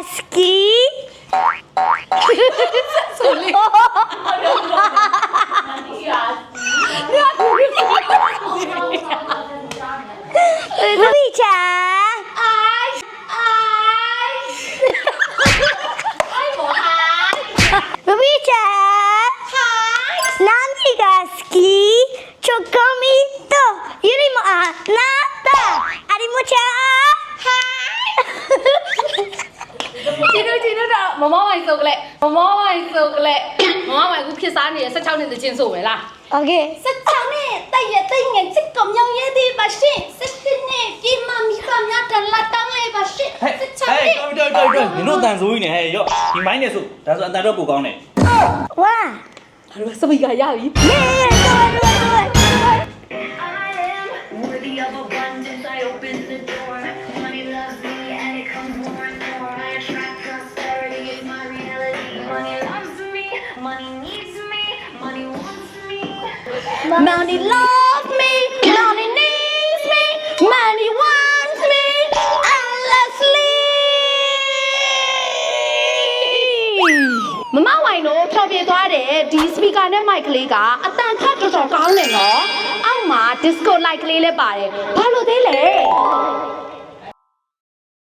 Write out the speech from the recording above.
ski. สุดเลยลูกพี่จ๋าไอไอไอหมูหายลูกพี่จ๋าหายน้ำที่กาสกีชกโกแမမောဝိုင်စုပ်ကလေးမမောဝိုင်စုပ်ကလေးမမောဝိုင်အခုဖြစ်စားနေတဲ့16နှစ်တချင်းဆိုပဲလား Okay 16နှစ်တိုက်ရတိုက်ငယ်ချစ်ကောင်မြောင်ရဲသေးပါရှင်17နှစ်ပြေမမိခမြတ်တလာတောင်းလေးပါရှင်ဟဲ့ဟဲ့တော်တော်တော်တော်မင်းတို့တန်ဆိုးကြီးနေဟဲ့ရော့ဒီမိုင်းနေဆိုဒါဆိုအတန်တော့ပိုကောင်းတယ် Wa အဲ့တော့စပီကာရပြီ Yeah yeah do it do it do it I am worthy of abundance. I open the door. Money needs me. Money wants me. Money love me money needs me money wants me endlessly မမဝိုင်တို့ဖြောပြသွားတယ်ဒီ speaker နဲ့ mic ကလေးကအတန်ခတ်တော်တော်ကောင်းတယ်နော်အောက်မှာ disco light ကလေးလည်းပါတယ်ဘာလို့သေးလဲ